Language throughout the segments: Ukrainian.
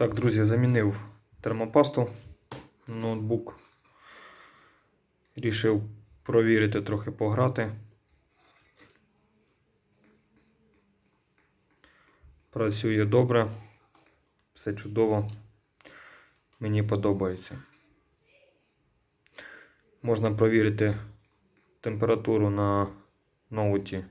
Так, друзі, замінив термопасту ноутбук. Рішив провірити, трохи пограти. Працює добре, все чудово. Мені подобається. Можна провірити температуру на ноуті.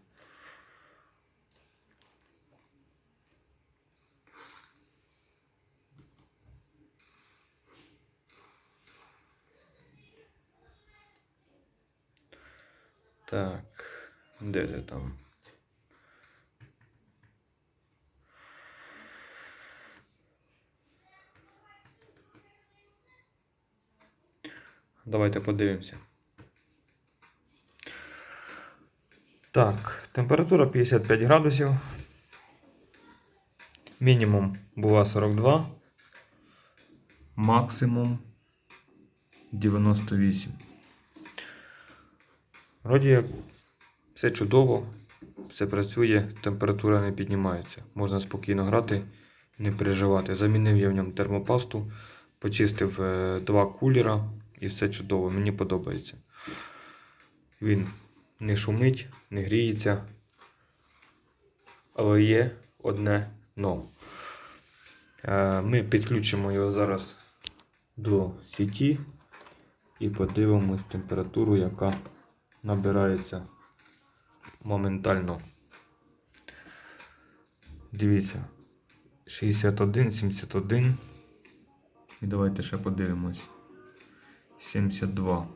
Так, де ти там? Давайте подивимося. Так, температура 55 градусів. Мінімум була 42. Максимум 98. Вроді як все чудово, все працює, температура не піднімається. Можна спокійно грати, не переживати. Замінив я в ньому термопасту, почистив е, два кулера і все чудово, мені подобається. Він не шумить, не гріється. Але є одне но. Е, Ми підключимо його зараз до сіті і подивимось температуру, яка набирається моментально. Дивіться. 61, 71. І давайте ще подивимось. 72.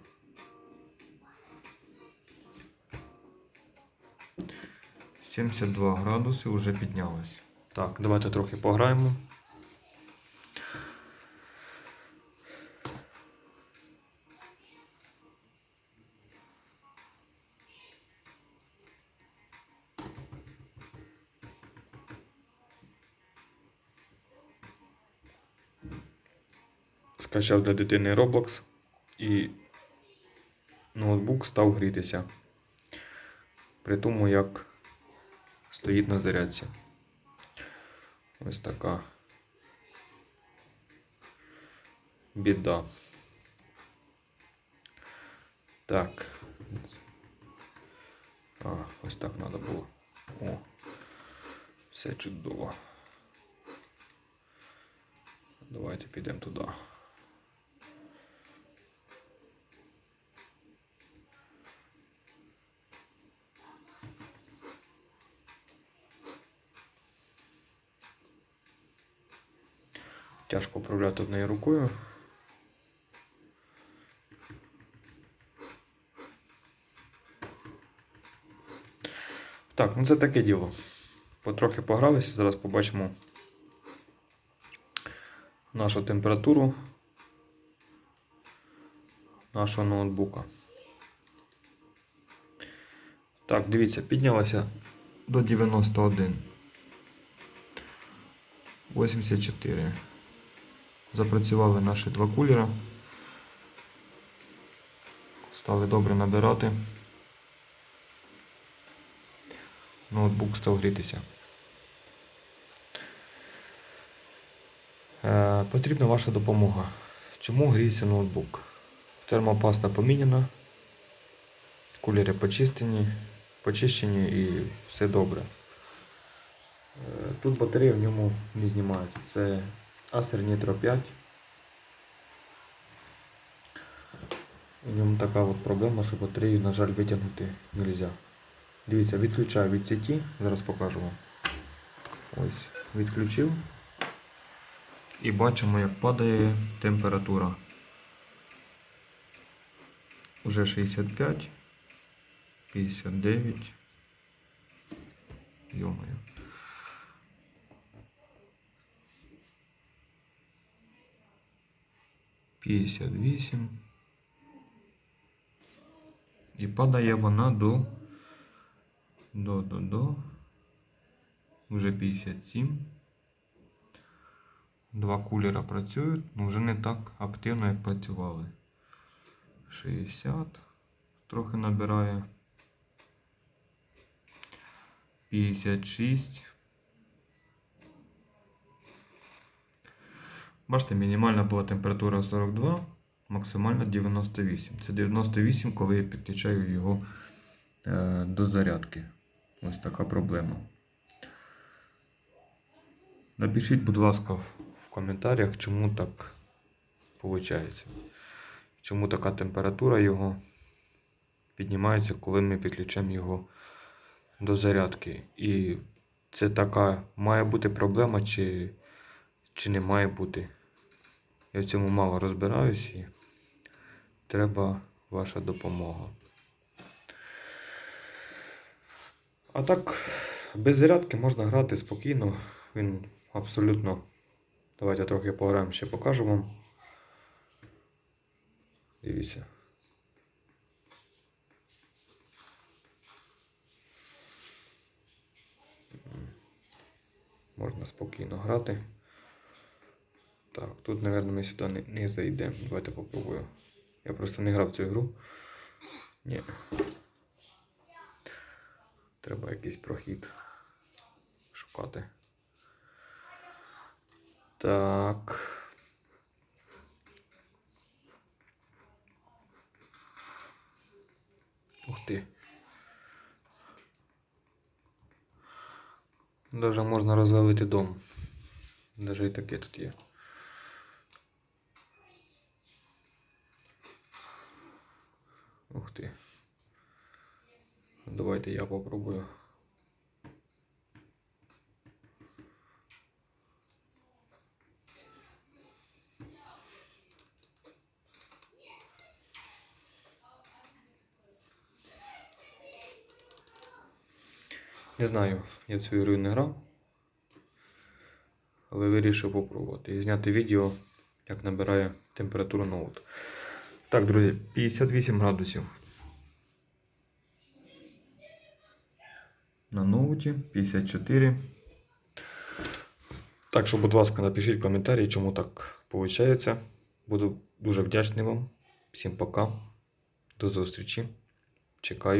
Сімдесят два градуси вже піднялось. Так, давайте трохи пограємо. Скачав для дитини Roblox і ноутбук став грітися. При тому, як стоїть на зарядці. Ось така біда. Так. А, ось так треба було. О, все чудово. Давайте підемо туди. Тяжко управляти однією рукою. Так, ну це таке діло. Потрохи погралися, зараз побачимо нашу температуру нашого ноутбука. Так, дивіться, піднялося до 91. 84. Запрацювали наші два кулера. Стали добре набирати. Ноутбук став грітися. Е, потрібна ваша допомога. Чому гріється ноутбук? Термопаста поміняна, кулери почистені, почищені і все добре. Е, Тут батарея в ньому не знімається. Це Acer Nitro 5. У ньому така от проблема, що батарею, на жаль, витягнути не можна. Дивіться, відключаю від сеті, зараз покажу вам. Ось, відключив. І бачимо, як падає температура. Уже 65, 59. Йомаю. П'ятдесят вісім. І падає вона до до до до вже 57. Два кулера працюють, але вже не так активно, як працювали. 60. Трохи набирає. 56. Бачите, мінімальна була температура 42, максимальна 98. Це 98, коли я підключаю його е, до зарядки. Ось така проблема. Напишіть, будь ласка, в коментарях, чому так виходить. Чому така температура його піднімається, коли ми підключаємо його до зарядки. І це така має бути проблема, чи, чи не має бути. Я в цьому мало розбираюсь і треба ваша допомога. А так, без зарядки можна грати спокійно. Він абсолютно. Давайте трохи пограємо, ще покажу вам. Дивіться. Можна спокійно грати. Так, тут, мабуть, ми сюди не, не зайдемо. Давайте попробую. Я просто не грав цю гру. Ні. Треба якийсь прохід шукати. Так. Ух ти. Даже можна розвалити дом. Даже і таке тут є. Ух ти. Давайте я попробую. Не знаю, я цю ігру не грав. Але вирішив попробувати і зняти відео, як набирає температуру ноут. Так, друзі, 58 градусів. На ноуті 54. Так що, будь ласка, напишіть коментарі, чому так виходить. Буду дуже вдячний вам. Всім пока. До зустрічі. Чекаю.